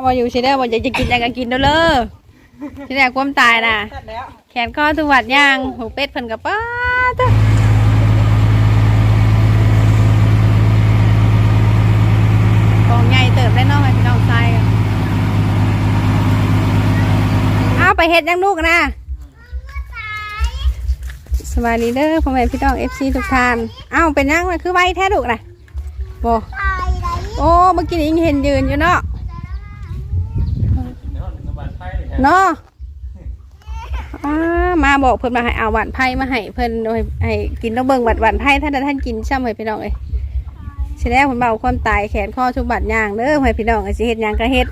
เอาบ่อยู่สิเด้อบ่อยากจะกินอยากจะกินเด้อเลยสิได้ความตายน่ะตัดแล้วแขนข้อทุกวัดย่างหูเป็ดเพิ่นกับป้าจ้ะกองใหญ่เติบได้เน้องให้พี่น้องใส่กันเอาไปเฮ็ดยังลูกนะสวัสดีเด้อพ่อแม่พี่น้อง FC ทุกท่านเอ้าเป็นยังไงคือไว้แท้ลูกนะบ่โอ้เมื่อกี้นี้ยังเห็นยืนอยู่เนาะ เนาะอ่ามาบอกเพิ่นมาให้เอาหวานไผ่มาให้เพิ่นโดยให้กินต้องเบิ่งหวานหวานไผ่ท่านใดท่านกินช่ำให้พี่น้องเอ้ยสิแล้วเพิ่นเบาความตายแขนข้อทุกบัดย่างเด้อให้พี่น้องเอ้ยสิเฮ็ดหยังก็เฮ็ด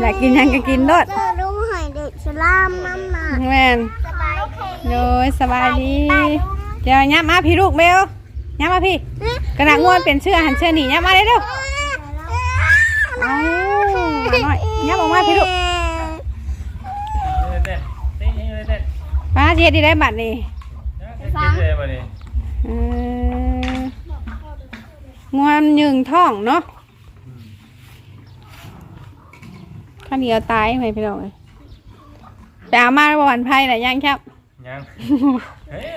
อยากกินหยังก็กินโลดเจอลุงหอยเด็กสลามนั่นน่ะแม่นสบายดีโดยสบายดีเดี๋ยวยับมาพี่ลูกเบลยับมาพี่กระดาษง่วนเป็นเชื่อหันเชื่อหนียับมาเลยเร็วเอามาหน่อยยับออกมาพี่ลูกป้า สิเฮ็ดดีได้บัดนี้เอองวนยึงท้องเนาะข้าวเหนียวตายไหมพี่น้องเอ้ยไปเอามาบวันไพ่ไหนยังครับ ยังเฮ้ย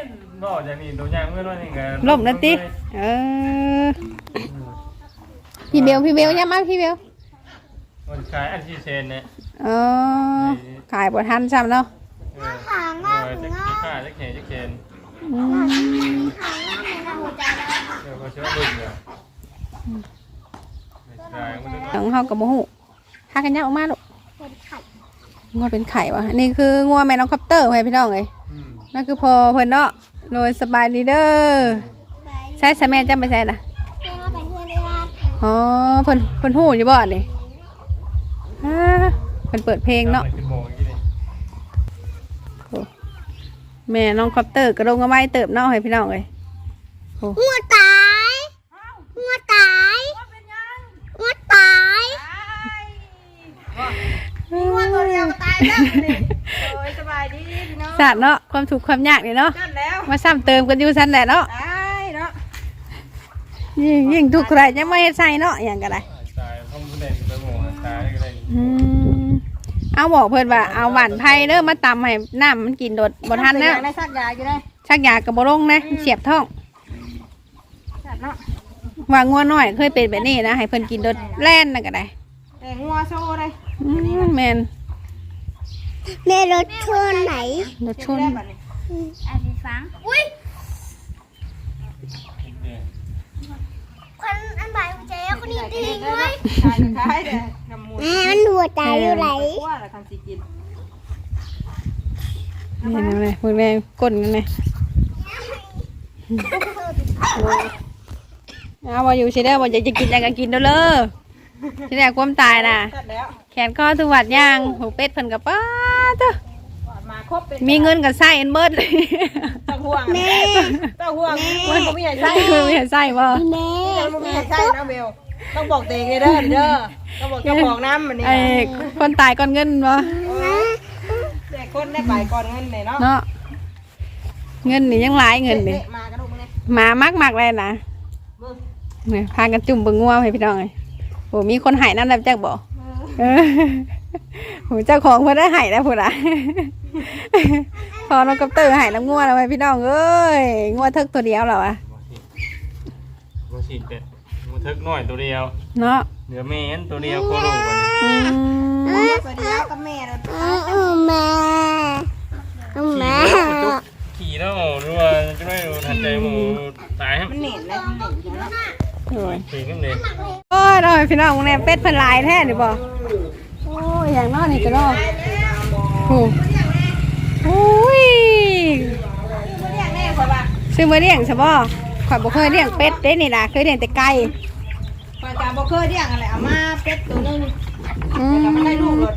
บอกจากนี้ตัวยังเมื่อวันนี้ไงล่มแล้วติเออพี่เบลพี่เบลยังมาพี่เบลวันขายอันที่เซนเนี่ยเออขายบทันซ้ำเนาะ เออเออจะกี่ค่าจะเขยจะเขนอืมเดี๋ยวก็เชื่อดึงเดี๋ยวขายมันหนังเฮากับโมหูหากันยากออกมาลูกงัวเป็นไข่วะนี่คืองัวแม่น้องคอปเตอร์ไว้พี่น้องเลยอืมนั่นคือพอเพิ่นเนาะโดยสบายดีเด้อใช้สแม่จำไปใช่น่ะอ๋อเพิ่นเพิ่นฮู้อยู่บ่นี่อ่าเพิ่นเปิดเพลงเนาะขึ้นโมงกี่ แม่น้องคอปเตอร์กระโดงกระไม้เติบเนาะให้พี่น้องเอ้ยงัวตายงัวตายงัวตายว่าตัวเดียวก็ตายแล้วนี่โอ้ยสบายดีพี่น้องสาดเนาะความถูกข์ความยากนี่เนาะนั่นแล้วมาซ้ำเติมกันอยู่ซั่นแหละเนาะตายเนาะยิ่งยิ่งทุกข์เท่าไหร่ยังไม่เฮ็ดใส่เนาะอย่างก็ได้ตายเขาไม่ได้ไปโมงตายก็ได้อืม เอาบอกเพิ่นว่าเอาหวานไผ่เด้อมาตำให้น้ำมันกินโดดบ่ทันแล้วได้ซักยาอยู่ได้ชักยาก็บ่ลงนะเสียบท้องจัดเนาะว่างัวน้อยเคยเป็นแบบนี้นะให้เพิ่นกินโดดแล่นนั่นก็ได้แต่งัวโซ่ได้อืมแม่นแม่รถชนไหนโดดชนได้บัดนี้อันนี้ฟังอุ้ย คนอันบ่ายหัวใจคนนี้ดีเว้ยขายขายเด้อกำมูแม่มันหัวใจอยู่ไหนกว่าละคันสิกินนี่นะแม่พวกแม่ก้นกันเลยเอาบ่อยู่สิเด้อบ่อยากจะกินอยากจะกินเด้อเลยสิได้ความตายน่ะตัดแล้วแขนข้อทุกวัดย่างหูเป็ดเพิ่นกับป้าจ้ะมา ครบเป็นมีเงินกับไส้อันเบิดเลยต้องห่วงแม่ต้องห่วงมันบ่มีอะไรไส้ใช่ไม่เห็นไส้บ่แม่มันบ่มีอะไรใช่นะเบลต้องบอกเตงเลยเด้อเด้อต้องบอกเจ้าของน้ำมันนี่ไอ้คนตายก่อนเงินบ่แต่คนได้ไปก่อนเงินเลยเนาะเนาะเงินนี่ยังหลายเงินนี่มากระดูกนี่หมามากมากๆเลยนะมึงเนี่ยพากันจุ่มเบิ่งงัวให้พี่น้องเลยโอ้มีคนใหายนั่นแล้วจักบ่เออโหเจ้าของเพิ่นได้ใหายแล้วพุ่นอะพอน้องกับเตอร์ใหายน้ำงัวแล้วไว้พี่น้องเอ้ยงัวเทิกตัวเดียวแล้วอะมาสิเป็ดมาทึกหน่อยตัวเดียว เนาะเหลือเมนตัวเดียวโคโลกันอืมตัวเดียวกับแม่เราอืมแม่อืมขี่แม่แล้วจุกขี่แล้วหรือว่าจะไม่ทันใจหมูตายฮะมันเหน็ดแล้วมันเหน็ดอยู่เนาะโอ้ยขี่ขึ้นเลยโอ้ยน้อยพี่น้องเนี่ยเป็ดเพันหลายแท้หรือบ่โอยอย่างน้อนี่ก็น้อโอ้โอ้ยตัวเลี้ยงแน่คนว่าซื้อมาเลี้ยงใช่บ่ข่อยบ่เคยเลี้ยงเป็ดเด้นี่ล่ะเคยเลี้ยงแต่ไก่คนจามบ่เคยเลี้ยงอะไรเอามาเป็ดตัวนึงอืแต่มันได้ลูกมเลย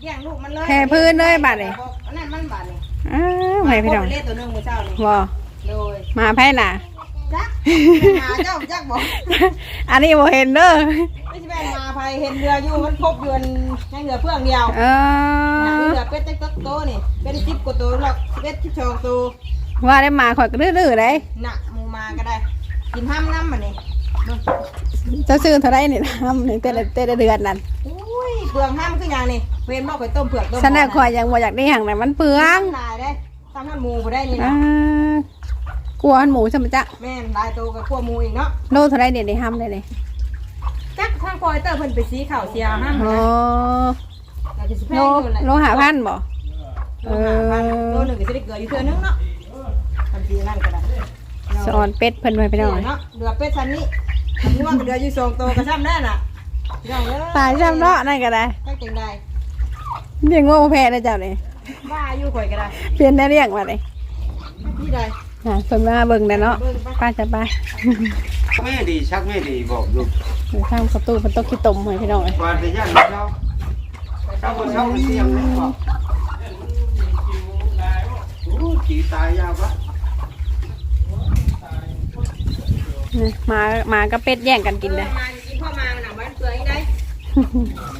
เลี้ยงลูกมันเลยแผ่พื้นเลยบัดนี่อันนั้นมันบาดนี่อ้าวให้พี่น้องเล่ตัวนึงมื้อเช้านี่บ่มาไผล่ะจักหาเจ้าจักบอกอันนี้บ่เห็นเด้อ ไม่ใช่แม่มาภัยเห็นเรืออยู่มันครบอยู่อันยังเหลือเพื่องเดียวเอหาอเหลือเป็ดจักตักโตนี่เป็นสิบกว่าตัวหรอกเป็ดสิบสองตัวว่าได้มาข่อยก็ดื้อๆเลยน่ะหมูมาก็ได้ กินห้ามน้ำมันนี่เจะซื้อเท่าไรนี่นะนี่แต่ละแต่ละเดือนนั่นอุ้ยเปลืองห้ามคืออย่างนี่เวนบอกไปต้มเผือกต้มฉันน่ะคอยยังบ่อยากได้อย่างไหนมันเปลืองลายได้ตามท่านหมูบ่ได้นี่อ่านะกลัวอันหมูใช่ไหมจ๊ะแม่นลายโตกับขั้วหมูอีกเนาะโลเท่าไรเดี๋ยวได้ห้ำเลยเลย จักทางคอยเตอร์เพิ่นไปสีข่าวเสียห้ามโอ้เราจะสิแพโลงอยู่แหละโลหาพันบ่โลหะพันโลหนึ่งก็สิได้เกลืออยู่เทื่อนึงเนาะทำสีนั่นก็ได้สอนเป็ดเพิ่นไว้ไปหน่อยเนาะเดือเป็ดชั้นนี้ทำง่วงเดืออยู่สองโตก็ซ้ำแน่น่ะพี่น้องเอ้ตายจำเนาะนั่นก็ได้ตั้งจังได้เลี้ยงว่าบ่แพ้นะเจ้านี่ว่าอยู่ข่อยก็ได้เปลี่ยนได้เลี้ยงมาเลยพี่ใด อ่าเพิ่นมาเบิ่งได้เนาะป้าจะไปแม่ดีชักแม่ดีบอกลูกเดี๋ยวทางประตูเพิ่นตกขี้ตมให้พี่น้องเอ้ย ว่าจะย่านเช้าเช้าบนเช้ามันเสียงเลยบอกโอ้ขี่ตายยากวะนี่หมาหมากับเป็ดแย่งกันกินเลยมากินพ่อมาหนังบ้านเปลือยได้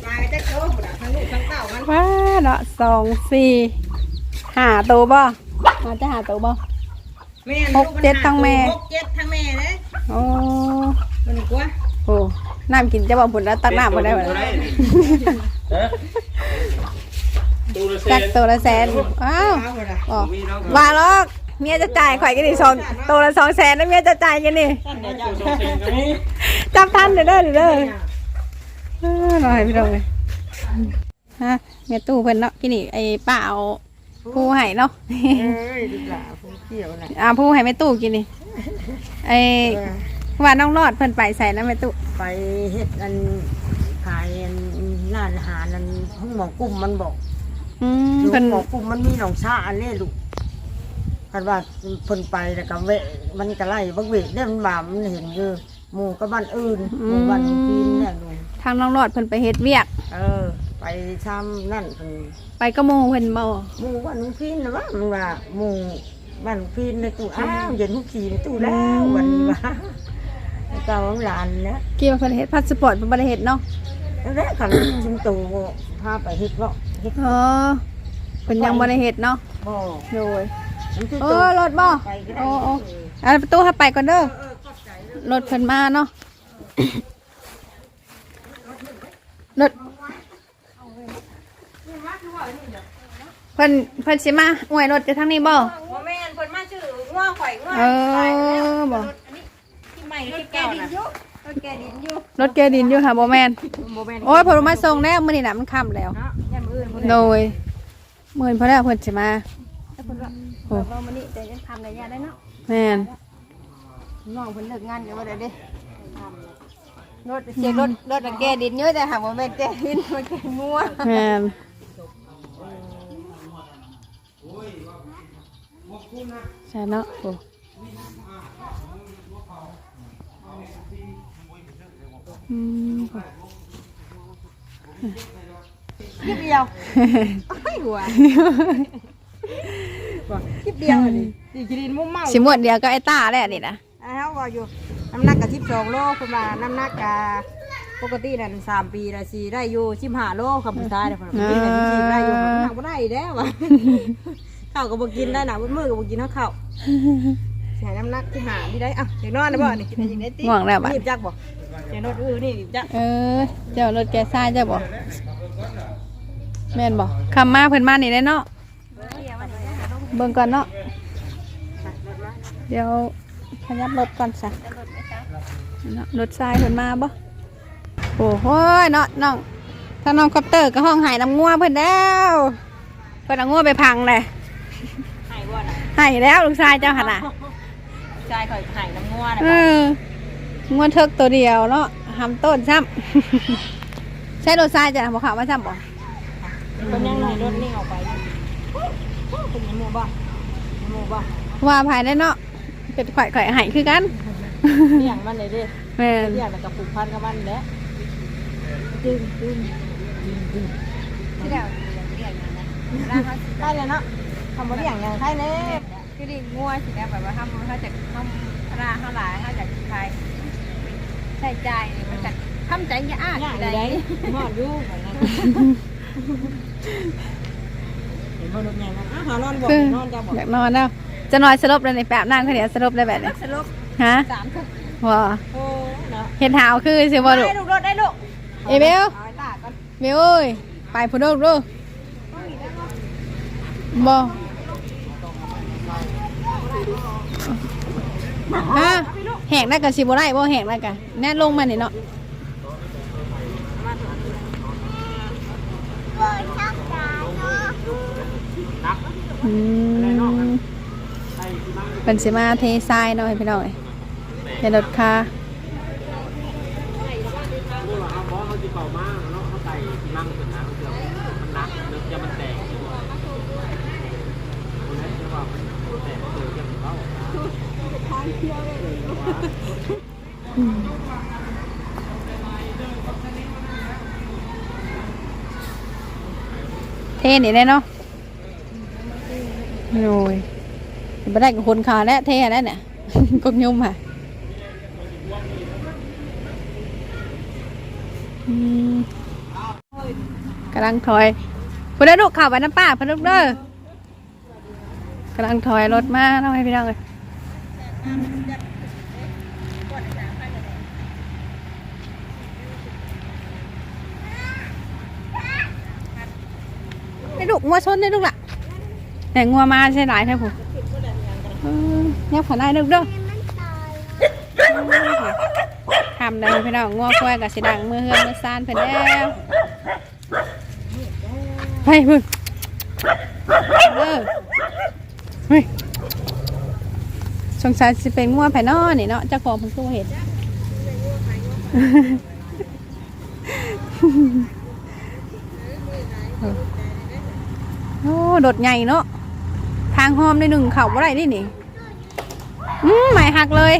มาจะโตบุดทั้งลูกทั้งเต้ามันว้าเนาะสองสี่หาตัวบ่มาจะหาตัวบ่ แม่หกเจ็ดทั้งแม่ หกเจ็ดทั้งแม่เลยโอ้มันกลัวโหน้ำกินจะบ่ผุนแล้วตักน้ำบ่ได้บ่ตัวได้ได้นี่ฮะดูละเซจักนตัวละแสนอ้าวเอาบุดอะบอกมีเนาะว่าหรอกเมียจะจ่ายข่อยกันนี่สองตัวละสองแสนแล้วเมียจะจ่ายกันนี่ท่านเดี๋ยวจะสองเซนก็มีจับทันเด้อเด้อเด้อเด้อเออรอให้พี่น้องเลยฮะเมียตู้เพิ่นเนาะกินนี่ไอ้ป้าเอาผู้ให้เนาะ เอ้ยดีกว่าผม เกี่ยวนะอ่าผู้ให้แม่ตู้กินนี่ไอ้ว่าน้องรอดเพิ่นไปใส่นะแม่ตู้ไปเฮ็ดอันขายอันร้านอาหารอันห้องหมอกลุ่มมันบอกอืมอยู่เพิ่นหมอกลุ่มมันมีหนองชาอันนี้ลูกคันว่าเพิ่นไปแล้วก็เวะมันก็ไล่บักเวะเนี่ยมันบามันเห็นอยู่หมู่กับบ้านอื่นหมู่บ้านพีนเนี่ยลูกทางน้องรอดเพิ่นไปเฮ็ดเวียก เออ ไปทำนั่นเพิ่นไปก็โมเพิ่นบ่หมู่บ้านพีนนะว่ามันว่าหมู่ บ้านพีนในตู้อ้าวเย็นทุกขี่ในตู้แล้ววันนี้ว่าเก่าของหลานเนี่ยกี่ว่าเพิ่นเฮ็ดพาสปอร์ตเพิ่นบ่ได้เฮ็ดเนาะแล้วขันชุมตูพาไปเฮ็ดบ่เฮ็ดเออเพิ่นยังบ่ได้เฮ็ดเนาะบ่โดยมันชุมเอตูอรถบ่ไปก็ได้โอ้โอ้เอาประตูให้ไปก่อนเด้อรถเพิ่นมาเนาะรถเพิ่นเพิ่นสิมาอวยรถจะทางนี้บ่โมแม่นเพิ่น มาชื่อง่วงข่อยง่วงเออบ่ที่ใหม่ที่แก่ดินยุรถแก่ดินยุรถแกดินอยู่ค่ะบ่แม่นโมแม่นโอ้ยเพิ่นมาส่งแล้วมื้อนี้น่ะมันค่ำแล้ว เนาะยันมืออื่นเพิ่นโดยมื้อนี้เพิ่นแล้วเพิ่นสิมาเพิ่นว่าโอ้เรามื้อนี้แต่ยังทำได้ยาได้เนาะแม่นน้องเพิ่นเลิกงานกันบ่ได้เด้รถเสียรถรถแก่ดินเยอะแต่หาบ่แม่นแก่ดินมันแก่งัวแม่นใช่เนาะโอ้อืมคลิปเดียวไอ้หัวคลิปเดียวนี่สิกินมุมเมาสิหมวดเดียวก็ไอ้ตาแหละนี่นะอ้าวว่าอยู่น้ำหนักกับ12โลคุณว่าน้ำหนักกะปกตินั่น3ปีละสิได้อยู่15โลคำสุดท้ายน่ะเพิ่นว่าปีละ14ได้อยู่น้ำหนักบ่ได้อีกแล้วว่ะ ข้าวก็บ่กินได้น่ะมื้อก็บ่กินเฮาข้าวใส่น้ำหนักที่หาที่ได้อะเด็กนอนนะบ่นี่กินได้จริงได้ติง่วงแล้วบัดรีบจักบ่เดี๋ยวรถอื้อนี่รีบจักเออ เจ้ารถแกซ่ายเจ้าบ่แม่นบ่คำมาเพิ่นมานี่ได้เนาะเบิ่งก่อนเนาะเดี๋ยวขยับรถก่อนซะเนาะรถทรายเพิ่นมาบ่โอ้โหเนาะน้องถ้าน้องคอปเตอร์ก็ห้องหายน้ำงัวเพิ่นแล้วเพิ่นเอางัวไปพังเลยหายบ่น่ะหายแล้วลูกชายเจ้าหั่นน่ะชายข่อยหายน้ำงัวน่ะเอองัวเทิกตัวเดียวเนาะหำต้นซ้ำใช้รถทรายจะบอกข่าวว่าซ้ำบ่เพิ่นยังให้รถนี่ออกไปเป็นหมู่บ่หมู่บ่ว่าภายในเนาะเป็นข่อยข่อยใหายคือกันเลี้ยงมันเลยเด้แม่นเลี้ยงแล้วก็ผูกพันกับมันแหละจึงจึงที่แล้วเลี้ยงอย่างนั้นได้เลยเนาะ ทำบ่เลี้ยงอย่างไทยแน่คือดิงัวสินะแบบว่าทำเขาจะทำราเขาหลายเขาจะใช้ใช้ใจมันจะทำใจยากย่างอยู่ได้นอนอยู่แบบนั้นเห็นบ่รถใหญ่นะอ้าวหานอนบ่คือนอนจะบ่อยากนอนแล้วจะนอนสลบเลยในแป๊บนั่งเขาเดี๋ยวสลบได้แบบนี้สรุปฮะสามทุ่มว่าโอ้เนาะเห็ดหาวคือสิบ่ลูกได้ลูกรถได้ลูกเอเบลเอาไว้ตากก่อนเบลเอ้ยไปพุ่นเด้อลูกเด้อ ฮะแหกได้กับสิบได้บ่แหกได้กะแน่ลงมาเนี่เนาะเปิดชักตาเนาะเป็นสิมาเททรายเนาะพี่น้องเอ้ยอย่ารถคา เทนี่ได้เนาะโอ้ยไม่ได้กับคนขาแล้วเทแล้วเนี่ยกบยุ่มค่ะอืมกำลังถอยพุ่นเด้อลูกเข่าวไปน้ำป้าพุ่นลูกเด้อกำลังถอยรถมาเนาะให้พี่น้องเลยได้ลู กงัวชนได้ลูกล่ะแต่งัวมาใช่หลายแท้ผมเออยับผ่านได้ลูกเด้อทำได้พี่น้องงัวควายกับสิดังมือเฮือนมือซานเพิ่นแล้วไปมึงเออเฮ้ยสงสัยสิเป็นงัวไผ่นอนี่เนาะเจ้าของเพิ่นคือบ่เห็น โอ้โดดใหญ่เนาะทางหอมได้หนึ่งเข่าบ่ไรนี่นี่อืมหมายหักเลย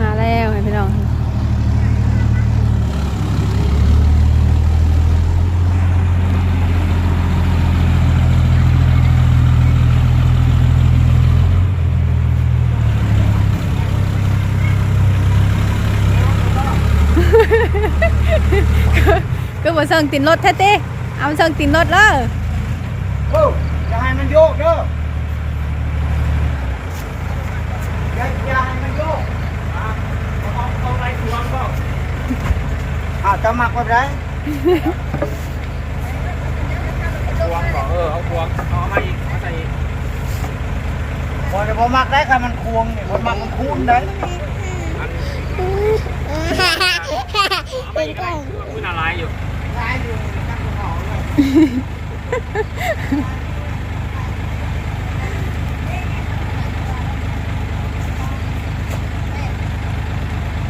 มาแล้วให้พี่น้อง ก็บ่เซิงตินรถแท้ติเอาเซิงตินรถเลยโอ้อย่าให้มันโยกเด้ออย่าอย่าให้มันโยกอะเอาเอาไปทวงก็อะจะหมักแบบไหนทวงบอกเออเอาทวงเอามาอีกเอาใส่อีกพอจะพอหมักได้ค่ะมันควงเนี่ยพอหมักมันคูนได้เป็นกล่องอุ้ยน่าร้ายอยู่ ได้อยู่ตั้งกระเป๋าเลย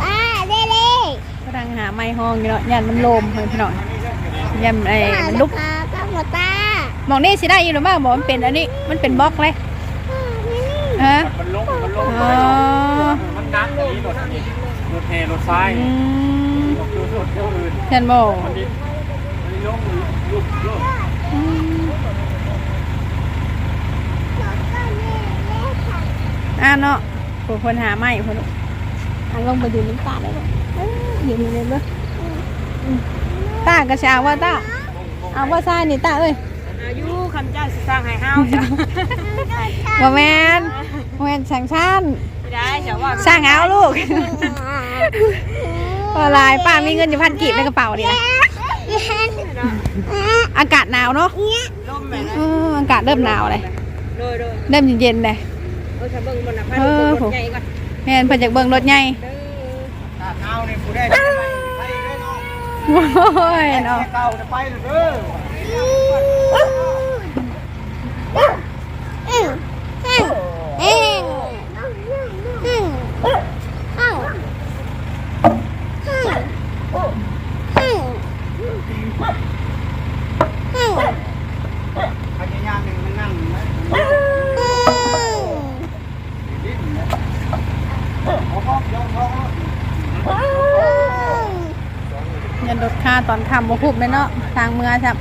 ป้าเด้เล่กำลังหาไม้ห้องอยู่เนาะยันมันโลมให้พี่น้องยันไอ้มันลุกปลาป้าหมดตามองนี่สิได้อยู่หรือเปล่าบอกมันเป็นอันนี้มันเป็นบล็อกเลยฮะมันลงมันลงอ๋อมันนักอันนี้รถอันนี้รถเทรถไฟอืมรถรถรถเที่ยวอื่นเห็นบอก อ่าเนาะผู้คนหาไม้คนลูกอันลงไปดูน้ำตาได้บ่เอ้ยอยู่นี่เลยเบ้ออืมตากระชาว่าตาเอาว่าทรายนี่ตาเอ้ยอายุคำเจ้าสิสร้างให้เฮาจ้ะบ่แมนบ่แมนช่างชานไม่ได้จะว่าสร้างเอาลูกพอลายป้ามีเงินอยู่พันกีบในกระเป๋าดินะ อากาศหนาวเนาะลมแม่นะเอออากาศเริ่มหนาวเลยโดยโดยเริ่มเย็นๆเลยเออถ้าเบิ่งบนน่ะพาเอลูกอรถใหญ่ก่อนแม่นเพิ่นจากเบิ่งรถใหญ่เด้อถ้าเท้านี่กูได้ได้ไหมไปได้เนาะโอ้ยไอ้เนาะเก่าจะไปเลยเด้อ พยายามหนึ่งมันนั่งไหมเอาพ่อยองท้องยันรถค่าตอนคำบ่คุบเลยเนาะทางเมื่อฉับ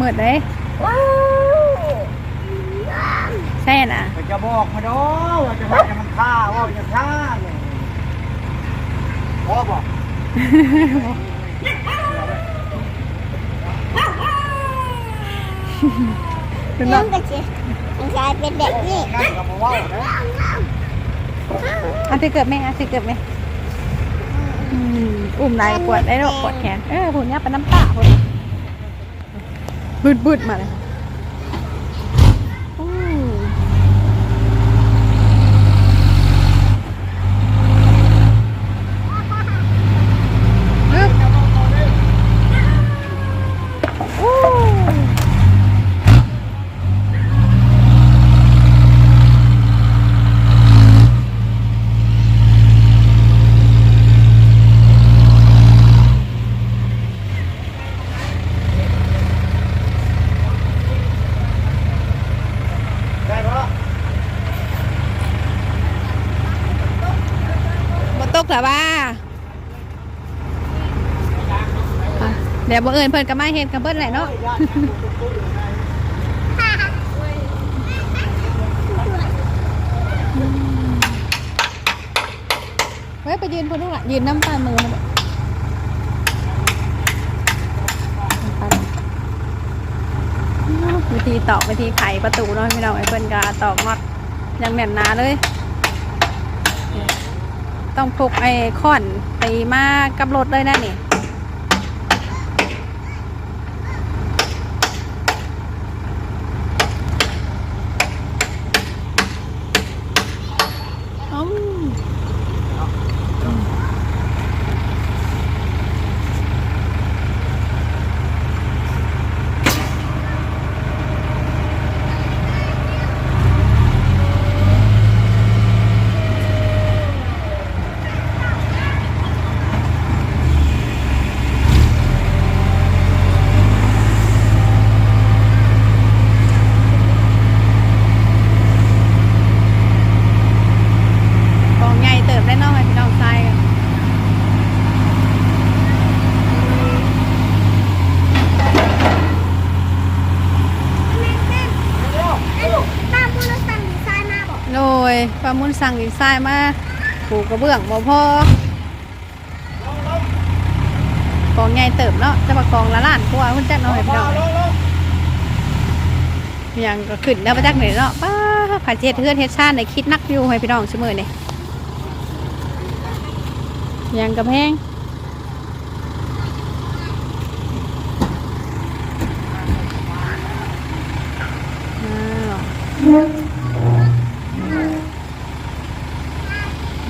มืดเลยใช่น่ะจะบอกมาดูว่าจะให้มันฆ่าว่าจะฆ่าเนี่ยพ่อบอก คุณน้น้อองงก็จะมันกลายเป็นเด็กนี่นั่งกับบ่เว้าเด้ออันที่เกิดไหมอันที่เกิดไหมอืมอุ้มนายปวดได้หรอกปวดแขน เออหุ่นเนี้ยเป็นน้ำตาหุ่นบึดบึดมาเลย กหรอบ้าอะเดี๋ยวบังเอิญเพิ่นก็มาเห็นกับเบิ้ลแหละเนาะเฮ้ยไปยืนพนนู้นละยืนน้ำตาลมือมันวิธีตอกวิธีไขประตูเน้อยไม่เราไอ้เพิ่นก็ตอกน็อตอยังแน่นหนาเลย ต้องพกไอ้ค้อนไปมากับรถเลยนะนี่อืมกองใหญ่เติบได้เนอกให้พี่น้องใส่กัน ไอ้ลูกตามมูลสันดีไซน์มาบอก โดย ประมุนสั่งดีไซน์มาปูกกระเบื้องบ่พอกองใหญ่เติบเนาะจะมากองละล้านกว่าคุณแจ๊คเนาะให้พี่น้องยังก็ขึ้นแล้วมาจากไหนเนาะป้าผัดเจ็ดเทือนเฮ็ดชาติในคิดนักอยู่ให้พี่น้องเสมอนี่ยังกระแพง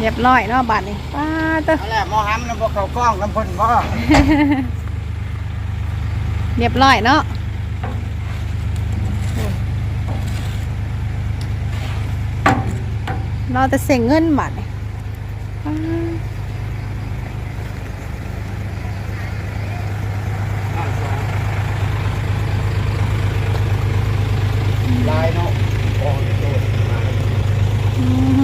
เรียบร้อยเนาะบาทนี้ป้าเต้อนั่นแหละหมอหำนำบ่เข้ากล้องน้ำเพิ่นบ่เรียบร้อยเนาะเราจะเสียเงินบาทนี่ป้าลายเนาะโอ้ยโดดมา อืม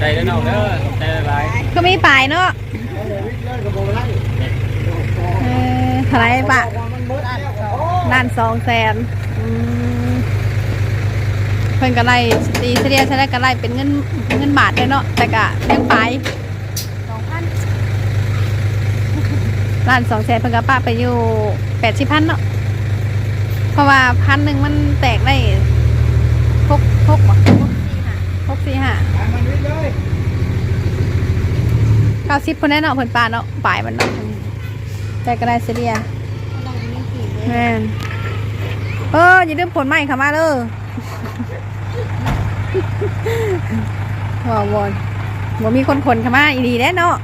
ใจเด้อน้องเด้อใจละลายก็มีปลายเนาะเอาเลยวิทย์เลยก็บ่ได้เอเท่าไหรปะด้านสองแสนอืมเพิ่นก็ไล่ตีเฉลี่ยใช้ได้ก็ไล่เป็นเงินเงินบาทเลยเนาะแต่ก็ยังไปสองพันล้านสองแสนเพิ่นก็ป้าไปอยู่แปดสิบพันเนาะเพราะว่าพันหนึ่งมันแตกได้หกหกบ่หกสี่ห้าไปมันวิทย์ เลยเก้าสิบคนแน่เนาะเพิ่นปลาเนาะปลายมันเนาะแต่ก็ได้เฉลี่ยต้องมีกี่เลยแม่นเอออย่าลืมผลใหม่ค่ะมาเด้อว้าวอนบ่มีคนคนค่ะมาอีดีแน่เนาะ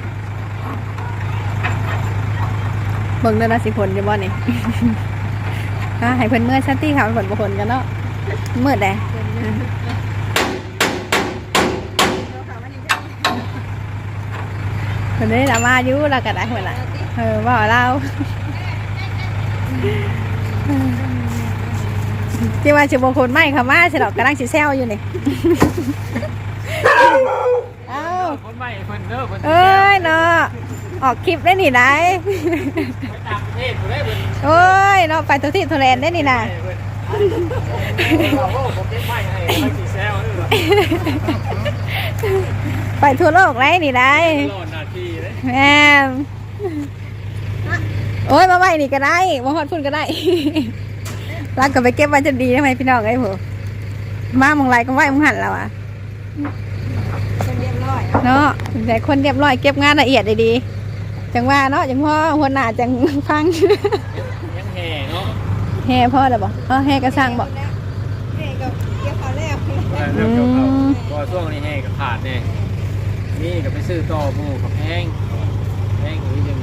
เบิ่งเด้อนะสิผลอยู่บ่นี่อะให้เพิ่นเมื่อชันตี้ค่ะผลบ่ผลกันเนาะเมื่อใด เพิ่นได้ละมาอยู่แล้วก็ได้เพิ่นล่ะเออว่าเราที่ว่าชิบคนไม่ค่ะมาสิดอกกำลังสิแซวอยู่นี่เอ้าคนใหม่เพิ่นเด้อเพิ่นเอ้ยเนาะออกคลิปได้นี่ไหนไปต่างประเทศบ่ได้เพิ่นโอ้ยเนาะไปทุกที่ทุเรนได้นี่นะเพิ่นเราโอ้ผมเก็บไม้ให้ไว้สิแซวเด้อไปทั่วโลกไรนี่ได้ แม่มโอ้ยมาไว้นี่ก็ได้มาฮอดพุ่นก็ได้ รักก็ไปเก็บไว้จะดีทำไมพี่น้องไอ้ยผัวมาหมองไรก็ไหวมึงหันแล้วอะเป็นเรียบร้อยเนาะแต่คนเรียบร้อยเก็บงานละเอียดดีๆจังว่าเนาะจังพ่อหัวหน้าจังฟังยังแห่เนาะแห่พ่อเลยบ่เออแห่กระสังบ่เฮ้ก็เกี่ยวเขาแล้วเรื่องเกี่ยวกับพอช่วงนี้แห่กับขาดเนี่ยนี่ก็ไปซื้อต่อหมูกับแพง แพงอีกนิดนึง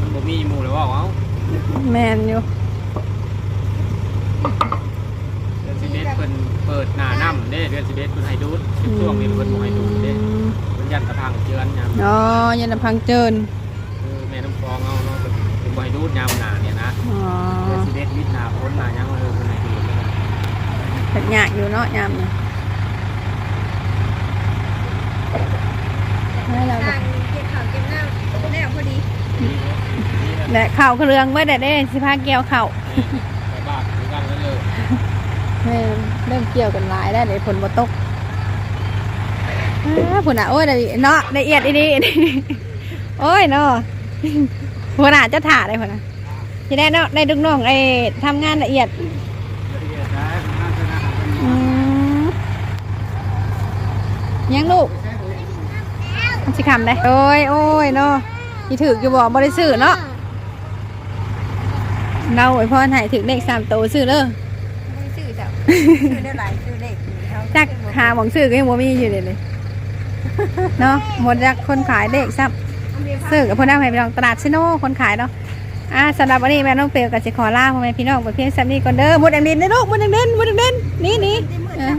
มันบ่มีหมูแล้วว่าเอาแมนอยู่เดือนสิบเอ็ดเพิ่นเปิดหน้าน้ำเด้เดือนสิบเอ็ดเพิ่นให้ดูดช่วงนี้เพิ่นบ่ให้ดูดเด้เพิ่นยัดกระพังเจือนยามอ๋อยันพังเจินคือแม่น้ำฟองเอาเนาะเป็นเป็นใบดูดยามหนาเนี่ยนะอ๋อเดือนสิบเอ็ดมิถุนาพ้นหนายังเลยเป็นไงดูดเลยเป็นยากอยู่เนาะยามเนี่ยให้เราทางเก็บข้าวเก็บน้ำแล้ว พอดีและเข่าวเครื่องเมื่อได้ได้สิพาเกี่ยวเข่าวไปบ้านด้วยกันแล้วเลยแม่นเริ่มเกี่ยวกันหลายได้วเลยผลบ่ตกอ้าผุนอะโอ้ยได้เนาะละเอียดดีๆโอ้ยเนาะผุนอะจะถ่าได้ผุนอะที่ได้เนาะได้ลูกน้องไอ้ทำงานละเอียดอืมยังลูกมันสิคำได้โอ้ยโอ้ยเนาะ ที่ถืออยู่บอกบริสื่อเนาะเราไอ้พ่อให้ถึงเลขสามโตวซื้อเลยไม่ซื้อจ้ะซื้อได้หลายซื้อได้เขาจักหาหมองซื้อก็ยังบ่มีอยู่เลยเลยเนาะหมดจากคนขายเลขซ้ำซื้อกับพ่อน้าให้พี่น้องตลาดชิโน่คนขายเนาะอ่าสำหรับวันนี้แม่น้องเปลวกับสิขอลาพ่อแม่พี่น้องไปเพียงซ้ำนี้ก่อนเด้อหมดแดงดินนะลูกหมดแดงดินหมดแดงดินนี่นี่เอออะ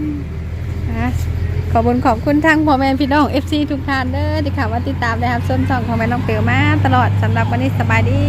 ขอบุญขอบคุณทางพ่อแม่พี่น้อง FC ทุกท่านเด้อที่เข้ามาติดตามนะครับส้นสองของแม่น้องเปียวมาตลอดสำหรับวันนี้สบายดี